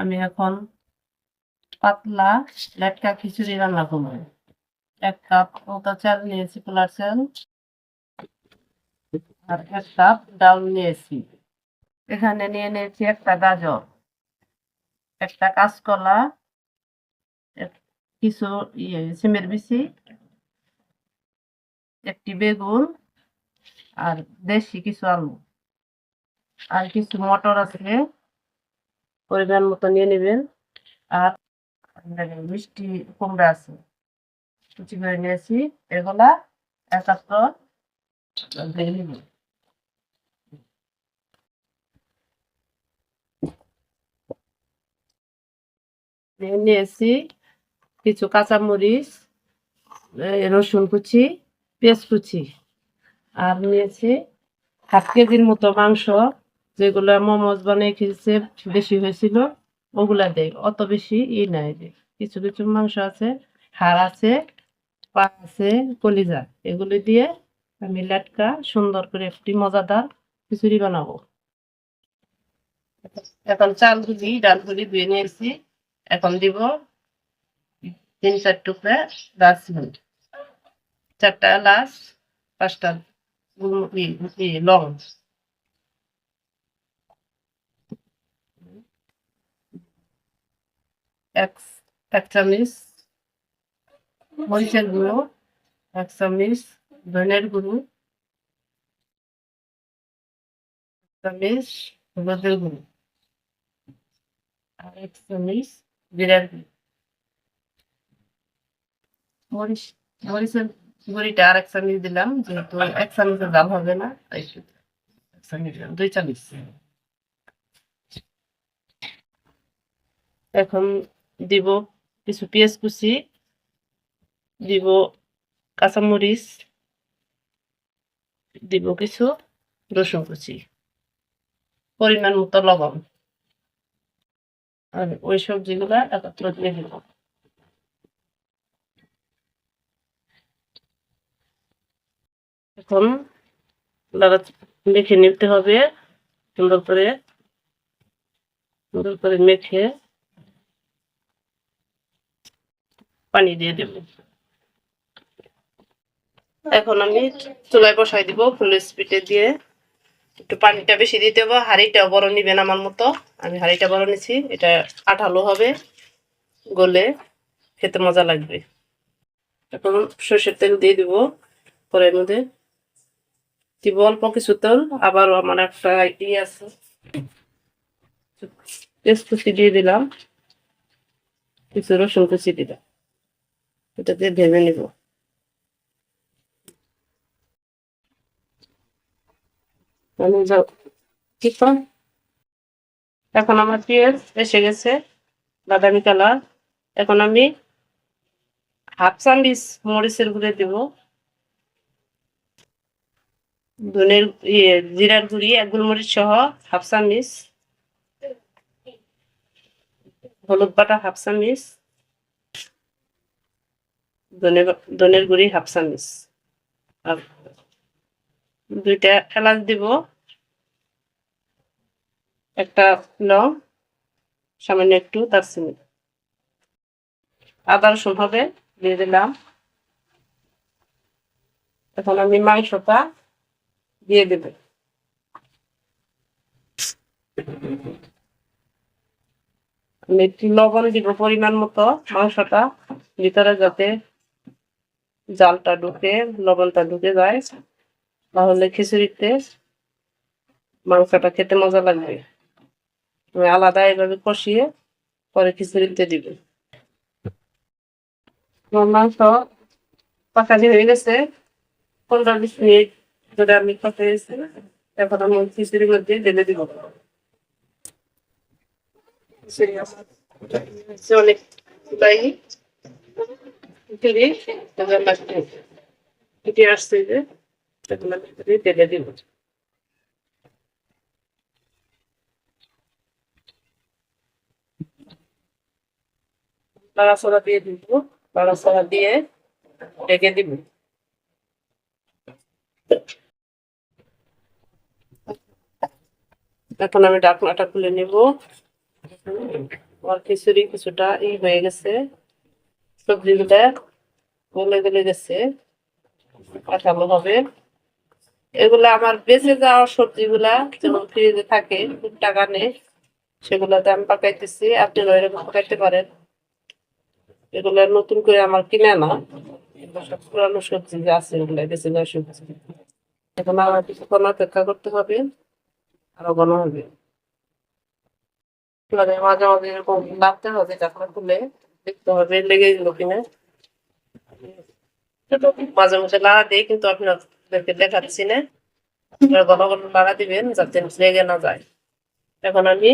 আমি এখন পাতলা লেটকা খিচুড়ি রান্না করব। এক কাপ ওটা চাল নিয়েছি, পোলার চাল। আর এক কাপ ডাল নিয়েছি। এখানে নিয়ে নিয়েছি একটা গাজর, একটা কাঁচকলা কিছু ইয়ে সিমের বিচি, একটি বেগুন আর দেশি কিছু আলু। আর কিছু মটর আছে। পরিমাণ মতো নিয়ে নেবেন। আর মিষ্টি কুমড়া আছে, কুচি করে নিয়েছি। এগুলা একাত্র দিয়ে নিয়েছি কিছু কাঁচামরিচ রসুন কুচি, পেঁয়াজ কুচি। আর নিয়েছি হাফ কেজির মতো মাংস। যেগুলো মোমোজ বানিয়ে খেয়েছে, বেশি হয়েছিল, ওগুলা দেয় অত বেশি ই নাই কিছু কিছু মাংস আছে, হাড় আছে পা আছে, কলিজা, এগুলো দিয়ে আমি লাটকা সুন্দর করে একটি মজাদার খিচুড়ি বানাবো। এখন চালগুলি, ডালগুলি ধুয়ে নিয়েছি, এখন দিব তিন চার টুকরা দারচিনি, চারটা এলাচ, পাঁচটা লং। এক এক চামচ মরিচের গুঁড়ো এক চামচ ধনের গুঁড়ো চামচ হলুদের গুঁড়ো আর এক চামচ জিরার গুঁড়ো মরিচ মরিচের গুঁড়িটা আর এক চামচ দিলাম যেহেতু এক চামচের জাল হবে না তাই এক চামচ দুই চামচ এখন দিব কিছু পেঁয়াজ কুচি দিব কাঁচামরিচ দিব কিছু রসুন কুচি পরিমাণ মতো লবণ আর ওই সবজিগুলা একত্র দিয়ে দিব এখন লাড়া মেখে নিতে হবে সুন্দর করে সুন্দর করে মেখে পানি দিয়ে দেব। এখন আমি চুলায় বসাই দিব ফুল স্পিডে দিয়ে। একটু পানিটা বেশি দিতে হবে, হাঁড়িটাও বড় নিবেন আমার মতো। আমি হাঁড়িটা বড় নিছি, এটা আঠালো হবে, গলে খেতে মজা লাগবে। এখন সর্ষের তেল দিয়ে দিব পরের মধ্যে। দিব অল্প কিছু তেল, আবারও আমার একটা ই আছে। পেঁয়াজ কুচি দিয়ে দিলাম, কিছু রসুন কুচি দিলাম। এটা দিয়ে ভেজে নিব এখন আমার পেঁয়াজ এসে গেছে বাদামি কালার এখন আমি হাফ চামচ মরিচের গুঁড়ে দিব ধনের ইয়ে জিরার গুঁড়ি এক গোলমরিচ সহ হাফ চামচ হলুদ বাটা হাফ চামচ ধনের গুঁড়ি হাফ চামচ। দুইটা এলাচ দিব। একটা লং, সামান্য একটু দারচিনি। আদা, রসুন হবে দিয়ে দিলাম। এখন আমি মাংসটা দিয়ে দেব। আমি একটু লবণ দিব পরিমাণ মতো মাংসটা, ভিতরে যাতে জালটা ঢুকে, লবণটা ঢুকে যায়। তাহলে খিচুড়িতে মাংসটা খেতে মজা লাগবে। আমি আলাদা এভাবে কষিয়ে পরে খিচুড়িতে দিবে। মাংস পাকানি হয়ে গেছে। পনেরো বিশ মিনিট ধরে আমি কষিয়েছি এখন আমি খিচুড়ির মধ্যে ঢেলে দিব। অনেক ঢেলে দিব। দিয়ে দিব নাড়াচাড়া দিয়ে ঢেকে দিব। এখন আমি ডাকনাটা খুলে নেব। আমার খিচুড়ি কিছুটা ই হয়ে গেছে। সবজিগুলা গলে গলে গেছে। কাঁচালো হবে। এগুলা আমার বেঁচে যাওয়া সবজিগুলা যেমন ফ্রিজে থাকে টাকা নেই সেগুলাতে আমি পাকাইতেছি। আপনি এরকম পাকাইতে পারেন। এগুলা নতুন করে আমার কিনে না পুরানো সবজি যে আছে ওগুলা বেঁচে যাওয়া সবজি। এখন আমার কিছুক্ষণ অপেক্ষা করতে হবে, আরও ঘন হবে। মানে মাঝে মাঝে এরকম নাড়তে হবে তারপরে তুলে দেখতে হবে লেগে গেল মাঝে মাঝে লাড়া দিই কিন্তু আপনাদেরকে দেখাচ্ছি না। ঘন ঘন লাড়া দিবেন, যাতে লেগে না যায়। এখন আমি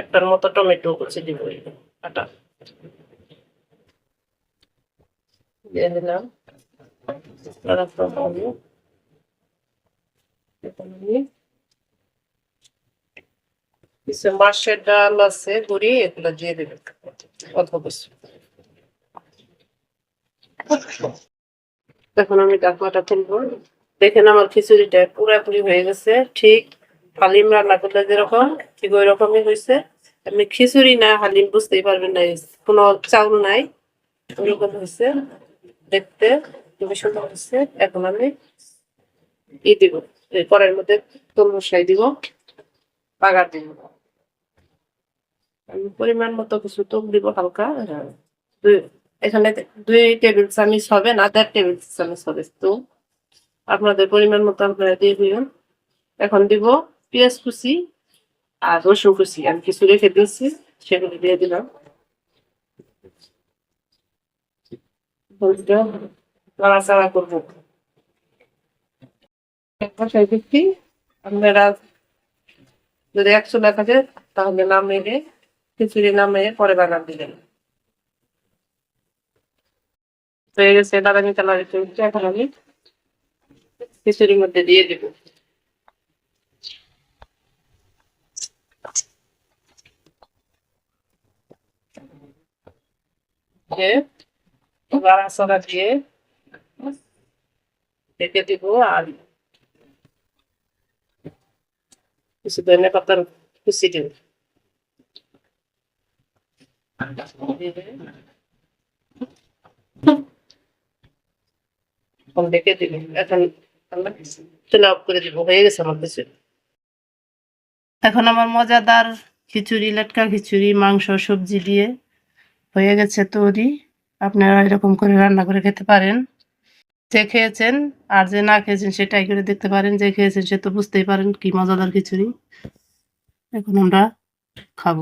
একটার মতো টমেটো কুচি দিব দিয়ে দিলাম। কিছু মাসের ডাল আছে, গুড়ি, এগুলো দিয়ে অল্প কিছু। এখন আমি ডাকনাটা খুলবো দেখেন আমার খিচুড়িটা পুরাপুরি হয়ে গেছে। ঠিক হালিম রান্না করলে যেরকম, ঠিক ওই রকমই হয়েছে। আপনি খিচুড়ি না হালিম বুঝতেই পারবেন না কোনো চাউল নাই। ওরকম হয়েছে। দেখতে খুবই সুন্দর হয়েছে। এখন আমি ই দিব কড়াইয়ের মধ্যে মশলাই দিব, বাগার দিব। আমি পরিমাণ মতো কিছু টক দিব হালকা। এখানে দুই টেবিল চামচ হবে না, দেড় টেবিল চামচ হবে তো আপনাদের পরিমাণ মতো আপনারা দিয়ে দিবেন। এখন দিব পেঁয়াজ কুচি আর রসুন কুচি। আমি কিছু রেখে দিয়েছি, সেগুলো দিয়ে দিলাম। করব। আপনারা যদি একশো টাকা থাকে তাহলে নাম নামিয়ে খিচুড়ি নামিয়ে পরে বাগান দিলেন হয়ে গেছে দাদানি কালার এখন আমি খিচুড়ির মধ্যে দিয়ে দেবো। দিয়ে নাড়াচাড়া দিয়ে রেখে দিব আর কিছু ধনে পাতার কুচি দিব। এখন আমার মজাদার খিচুড়ি, লটকা খিচুড়ি, মাংস, সবজি দিয়ে হয়ে গেছে তৈরি। আপনারা এরকম করে রান্না করে খেতে পারেন। যে খেয়েছেন আর যে না খেয়েছেন সেটাই করে দেখতে পারেন। যে খেয়েছেন সে তো বুঝতেই পারেন কি মজাদার খিচুড়ি। এখন আমরা খাব।